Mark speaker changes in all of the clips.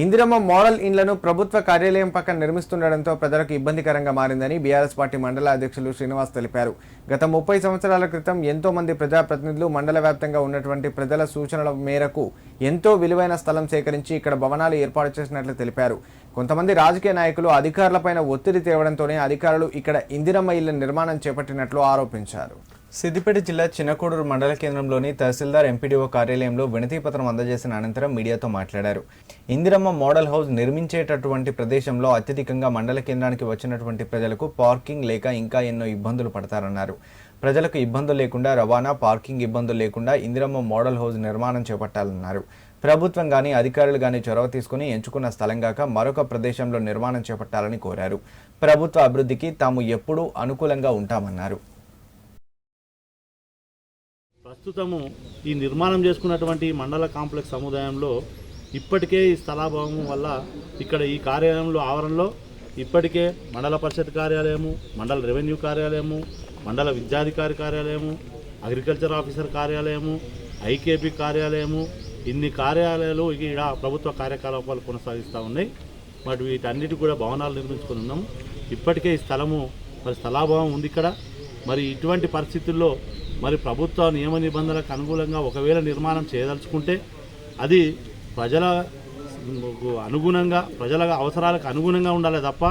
Speaker 1: Indiramma model ఇండ్లను ప్రభుత్వ కార్యాలయం పక్కన నిర్మిస్తుండటంతో ప్రజలకు ఇబ్బందికరంగా మారిందని బీఆర్ఎస్ పార్టీ మండల అధ్యక్షులు శ్రీనివాస్ తెలిపారు. గత ముప్పై సంవత్సరాల క్రితం ఎంతో మంది ప్రజాప్రతినిధులు మండల వ్యాప్తంగా ఉన్నటువంటి ప్రజల సూచనల మేరకు ఎంతో విలువైన స్థలం సేకరించి ఇక్కడ భవనాలు ఏర్పాటు చేసినట్లు తెలిపారు. కొంతమంది రాజకీయ నాయకులు అధికారులపైన ఒత్తిడి తేవడంతోనే అధికారులు ఇక్కడ ఇందిరమ్మ ఇళ్ళ నిర్మాణం చేపట్టినట్లు ఆరోపించారు. సిద్దిపేట జిల్లా చిన్నకోడూరు మండల కేంద్రంలోని తహసీల్దార్ ఎంపీడీఓ కార్యాలయంలో వినతిపత్రం అందజేసిన అనంతరం మీడియాతో మాట్లాడారు. ఇందిరమ్మ మోడల్ హౌస్ నిర్మించేటటువంటి ప్రదేశంలో అత్యధికంగా మండల కేంద్రానికి వచ్చినటువంటి ప్రజలకు పార్కింగ్ లేక ఇంకా ఎన్నో ఇబ్బందులు పడతారన్నారు. ప్రజలకు ఇబ్బందులు లేకుండా రవాణా పార్కింగ్ ఇబ్బందులు లేకుండా ఇందిరమ్మ మోడల్ హౌస్ నిర్మాణం చేపట్టాలన్నారు. ప్రభుత్వం కానీ అధికారులు కానీ చొరవ తీసుకుని ఎంచుకున్న స్థలం గాక మరొక ప్రదేశంలో నిర్మాణం చేపట్టాలని కోరారు. ప్రభుత్వ అభివృద్ధికి తాము ఎప్పుడూ అనుకూలంగా ఉంటామన్నారు.
Speaker 2: ప్రస్తుతము ఈ నిర్మాణం చేసుకున్నటువంటి మండల కాంప్లెక్స్ సముదాయంలో ఇప్పటికే ఈ స్థలాభావం వల్ల ఇక్కడ ఈ కార్యాలయంలో ఆవరణలో ఇప్పటికే మండల పరిషత్ కార్యాలయము మండల రెవెన్యూ కార్యాలయము మండల విద్యాధికారి కార్యాలయము అగ్రికల్చర్ ఆఫీసర్ కార్యాలయము ఐకేపీ కార్యాలయము ఇన్ని కార్యాలయాలు ఇక్కడ ప్రభుత్వ కార్యకలాపాలు కొనసాగిస్తూ ఉన్నాయి. మరి వీటన్నిటి కూడా భవనాలు నిర్మించుకొని ఉన్నాము. ఇప్పటికే ఈ స్థలము మరి స్థలాభావం ఉంది ఇక్కడ. మరి ఇటువంటి పరిస్థితుల్లో మరి ప్రభుత్వ నియమ నిబంధనలకు అనుగుణంగా ఒకవేళ నిర్మాణం చేయదలుచుకుంటే అది ప్రజల అనుగుణంగా ప్రజల అవసరాలకు అనుగుణంగా ఉండాలి తప్ప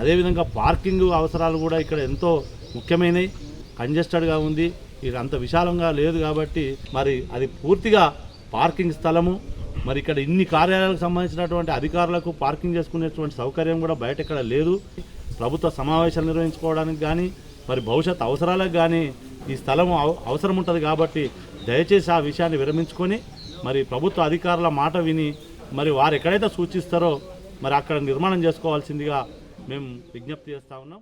Speaker 2: అదేవిధంగా పార్కింగ్ అవసరాలు కూడా ఇక్కడ ఎంతో ముఖ్యమైనవి. కంజెస్టెడ్గా ఉంది. ఇది అంత విశాలంగా లేదు కాబట్టి మరి అది పూర్తిగా పార్కింగ్ స్థలము. మరి ఇక్కడ ఇన్ని కార్యాలయాలకు సంబంధించినటువంటి అధికారులకు పార్కింగ్ చేసుకునేటువంటి సౌకర్యం కూడా బయట ఇక్కడ లేదు. ప్రభుత్వ సమావేశాలు నిర్వహించుకోవడానికి కానీ మరి భవిష్యత్ అవసరాలకు కానీ ఈ స్థలం అవ- అవసరం ఉంటుంది కాబట్టి దయచేసి ఆ విషయాన్ని విరమించుకొని మరి ప్రభుత్వ అధికారుల మాట విని మరి వారు ఎక్కడైతే సూచిస్తారో మరి అక్కడ నిర్మాణం చేసుకోవాల్సిందిగా మేము విజ్ఞప్తి చేస్తూ ఉన్నాం.